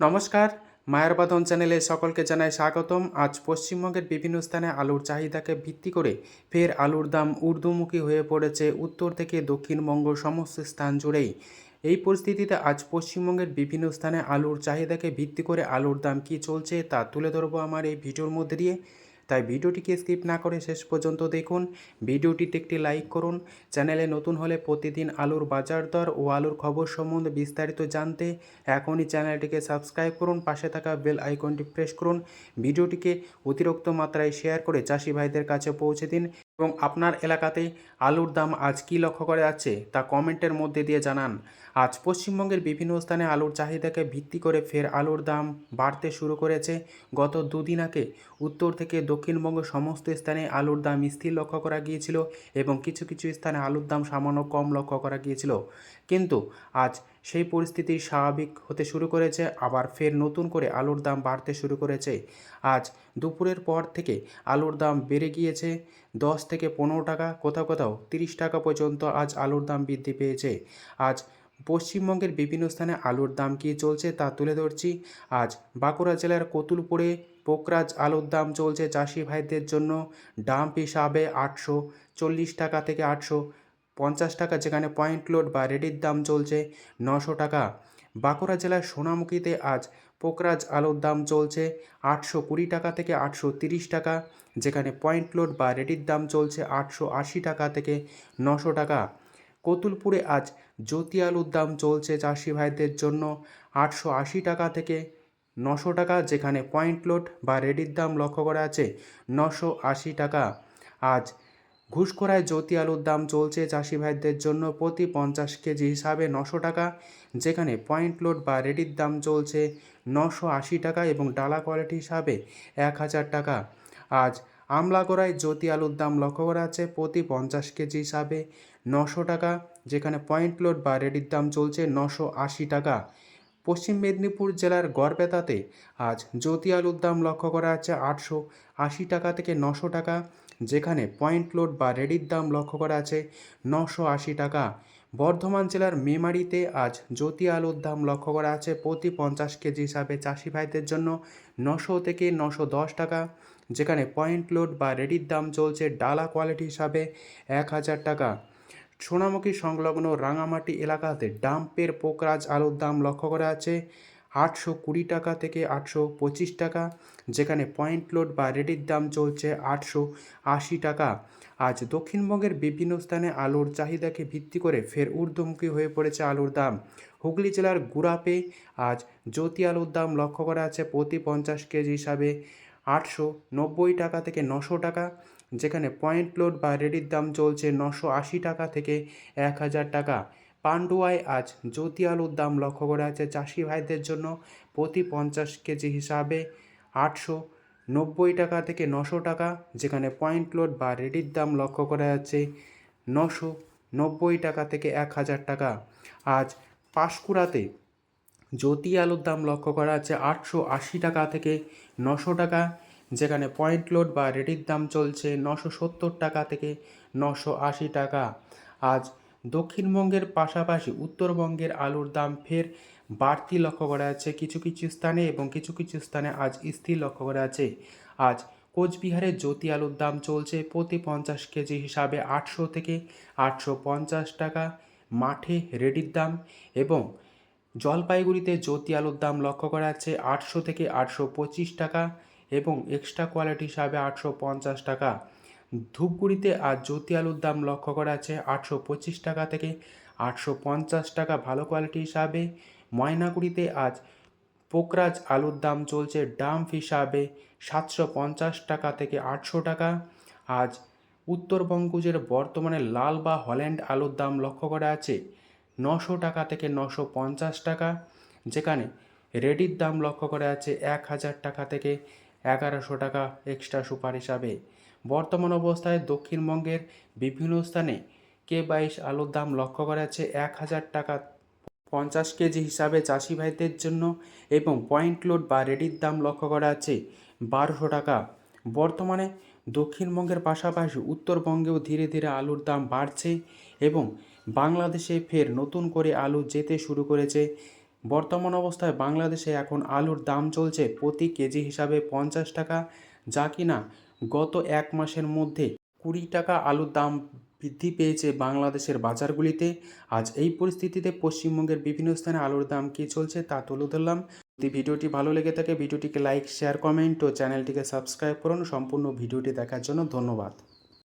নমস্কার মায়ের বাদন চ্যানেলে সকলকে জানাই স্বাগতম। আজ পশ্চিমবঙ্গের বিভিন্ন স্থানে আলুর চাহিদাকে ভিত্তি করে ফের আলুর দাম ঊর্ধ্বমুখী হয়ে পড়েছে উত্তর থেকে দক্ষিণবঙ্গ সমস্ত স্থান জুড়েই। এই পরিস্থিতিতে আজ পশ্চিমবঙ্গের বিভিন্ন স্থানে আলুর চাহিদাকে ভিত্তি করে আলুর দাম কী চলছে তা তুলে ধরবো আমার এই ভিডিওর মধ্যে দিয়ে। তাই ভিডিওটিকে স্কিপ না করে শেষ পর্যন্ত দেখুন। ভিডিওটিতে একটি লাইক করুন। চ্যানেলে নতুন হলে প্রতিদিন আলুর বাজার দর ও আলুর খবর সম্বন্ধে বিস্তারিত জানতে এখনই চ্যানেলটিকে সাবস্ক্রাইব করুন। পাশে থাকা বেল আইকনটি প্রেস করুন। ভিডিওটিকে অতিরিক্ত মাত্রায় শেয়ার করে চাষি ভাইদের কাছে পৌঁছে দিন। এবং আপনার এলাকাতে আলুর দাম আজ কী লক্ষ্য করা যাচ্ছে তা কমেন্টের মধ্যে দিয়ে জানান। আজ পশ্চিমবঙ্গের বিভিন্ন স্থানে আলুর চাহিদাকে ভিত্তি করে ফের আলুর দাম বাড়তে শুরু করেছে। গত দুদিন আগে উত্তর থেকে দক্ষিণবঙ্গ সমস্ত স্থানে আলুর দাম স্থির লক্ষ্য করা গিয়েছিল এবং কিছু কিছু স্থানে আলুর দাম সামান্য কম লক্ষ্য করা গিয়েছিল। কিন্তু আজ সেই পরিস্থিতি স্বাভাবিক হতে শুরু করেছে, আবার ফের নতুন করে আলুর দাম বাড়তে শুরু করেছে। আজ দুপুরের পর থেকে আলুর দাম বেড়ে গিয়েছে। দশ থেকে পনেরো টাকা, কোথাও কোথাও তিরিশ টাকা পর্যন্ত আজ আলুর দাম বৃদ্ধি পেয়েছে। আজ পশ্চিমবঙ্গের বিভিন্ন স্থানে আলুর দাম কী চলছে তা তুলে ধরছি। আজ বাঁকুড়া জেলার কতুলপুরে পোকরাজ আলুর দাম চলছে চাষি ভাইদের জন্য। ডাম্প হিসাবে আটশো, চল্লিশ টাকা থেকে আটশো পঞ্চাশ টাকা যেখানে পয়েন্ট লোড বা রেডির দাম চলছে নশো টাকা। বাঁকুড়া জেলার সোনামুখীতে আজ পোকরাজ আলুর দাম চলছে আটশো কুড়ি টাকা থেকে আটশো তিরিশ টাকা, যেখানে পয়েন্ট লোড বা রেডির দাম চলছে আটশো আশি টাকা থেকে নশো টাকা। কতুলপুরে আজ জ্যোতি আলুর দাম চলছে চাষি ভাইদের জন্য আটশো আশি টাকা থেকে নশো টাকা, যেখানে পয়েন্ট লোড বা রেডির দাম লক্ষ্য করা আছে নশো আশি টাকা। আজ ঘুষখোরায় জ্যোতি আলুর দাম চলছে চাষি ভাইদের জন্য প্রতি পঞ্চাশ কেজি হিসাবে নশো টাকা, যেখানে পয়েন্ট লোড বা রেডির দাম চলছে নশো আশি টাকা এবং ডালা কোয়ালিটি হিসাবে এক হাজার টাকা। আজ আমলাগড়ায় জ্যোতি আলুর দাম লক্ষ্য করা আছে প্রতি পঞ্চাশ কেজি হিসাবে নশো টাকা, যেখানে পয়েন্ট লোড বা রেডির দাম চলছে নশো আশি টাকা। পশ্চিম মেদিনীপুর জেলার গড়বেতাতে আজ জ্যোতি আলুর দাম লক্ষ্য করা আছে আটশো আশি টাকা থেকে নশো টাকা, যেখানে পয়েন্ট লোড বা রেডির দাম লক্ষ্য করা আছে নশো আশি টাকা। বর্ধমান জেলার মেমারিতে আজ জ্যোতি আলুর দাম লক্ষ্য করা আছে প্রতি পঞ্চাশ কেজি হিসাবে চাষি ভাইদের জন্য নশো থেকে নশো দশ টাকা, যেখানে পয়েন্ট লোড বা রেডির দাম চলছে ডালা কোয়ালিটি হিসাবে এক হাজার টাকা। সোনামুখী সংলগ্ন রাঙামাটি এলাকাতে ডাম্পের পোকরাজ আলুর দাম লক্ষ্য করা আছে আটশো কুড়ি টাকা থেকে আটশো পঁচিশ টাকা, যেখানে পয়েন্ট লোড বা রেডির দাম চলছে আটশো আশি টাকা। আজ দক্ষিণবঙ্গের বিভিন্ন স্থানে আলুর চাহিদাকে ভিত্তি করে ফের ঊর্ধ্বমুখী হয়ে পড়েছে আলুর দাম। হুগলি জেলার গুড়াপে আজ জ্যোতি আলুর দাম লক্ষ্য করা আছে প্রতি পঞ্চাশ কেজি হিসাবে আটশো নব্বই টাকা থেকে নশো টাকা। যেখানে পয়েন্ট লোড বা রেডির দাম চলছে নশো আশি টাকা থেকে এক হাজার টাকা। পান্ডুয়ায় আজ জ্যোতি আলুর দাম লক্ষ্য করা আছে চাষি ভাইদের জন্য প্রতি পঞ্চাশ কেজি হিসাবে আটশো নব্বই টাকা থেকে নশো টাকা, যেখানে পয়েন্ট লোড বা রেডির দাম লক্ষ্য করা যাচ্ছে নশো নব্বই টাকা থেকে এক হাজার টাকা। আজ পাঁশকুড়াতে জ্যোতি আলুর দাম লক্ষ্য করা আছে আটশো আশি টাকা থেকে নশো টাকা যেখানে পয়েন্ট লোড বা রেডির দাম চলছে নশো সত্তর টাকা থেকে নশো আশি টাকা। আজ দক্ষিণবঙ্গের পাশাপাশি উত্তরবঙ্গের আলুর দাম ফের বাড়তি লক্ষ্য করা যাচ্ছে। কিছু কিছু স্থানে এবং কিছু কিছু স্থানে আজ স্থির লক্ষ্য করা আছে আজ কোচবিহারে জ্যোতি আলুর দাম চলছে প্রতি পঞ্চাশ কেজি হিসাবে আটশো থেকে আটশো পঞ্চাশ টাকা। মাঠে রেডির দাম এবং জলপাইগুড়িতে জ্যোতি আলুর দাম লক্ষ্য করা যাচ্ছে আটশো থেকে আটশো পঁচিশ টাকা। এবং এক্সট্রা কোয়ালিটি হিসাবে আটশো পঞ্চাশ টাকা। ধূপগুড়িতে আজ জ্যোতি আলুর দাম লক্ষ্য করা আছে আটশো পঁচিশ টাকা থেকে আটশো পঞ্চাশ টাকা ভালো কোয়ালিটি হিসাবে। ময়নাগুড়িতে আজ পোকরাজ আলুর দাম চলছে ডাম্প হিসাবে সাতশো পঞ্চাশ টাকা থেকে আটশো টাকা। আজ উত্তরবঙ্গজের বর্তমানে লাল বা হল্যান্ড আলুর দাম লক্ষ্য করা আছে নশো টাকা থেকে নশো পঞ্চাশ টাকা। যেখানে রেডির দাম লক্ষ্য করা আছে এক হাজার টাকা থেকে এগারোশো টাকা এক্সট্রা সুপার হিসাবে। বর্তমান অবস্থায় দক্ষিণবঙ্গের বিভিন্ন স্থানে কে বাইশ আলুর দাম লক্ষ্য করা আছে এক হাজার টাকা পঞ্চাশ কেজি হিসাবে চাষি ভাইদের জন্য এবং পয়েন্ট লোড বা রেডির দাম লক্ষ্য করা আছে বারোশো টাকা। বর্তমানে দক্ষিণবঙ্গের পাশাপাশি উত্তরবঙ্গেও ধীরে ধীরে আলুর দাম বাড়ছে এবং বাংলাদেশে ফের নতুন করে আলু যেতে শুরু করেছে বর্তমান অবস্থায় বাংলাদেশে এখন আলুর দাম চলছে প্রতি কেজি হিসাবে পঞ্চাশ টাকা, যা কিনা গত এক মাসের মধ্যে কুড়ি টাকা আলুর দাম বৃদ্ধি পেয়েছে বাংলাদেশের বাজারগুলিতে। আজ এই পরিস্থিতিতে পশ্চিমবঙ্গের বিভিন্ন স্থানে আলুর দাম কী চলছে তা তুলে ধরলাম। যদি ভিডিওটি ভালো লেগে থাকে, ভিডিওটিকে লাইক, শেয়ার, কমেন্ট ও চ্যানেলটিকে সাবস্ক্রাইব করুন। সম্পূর্ণ ভিডিওটি দেখার জন্য ধন্যবাদ।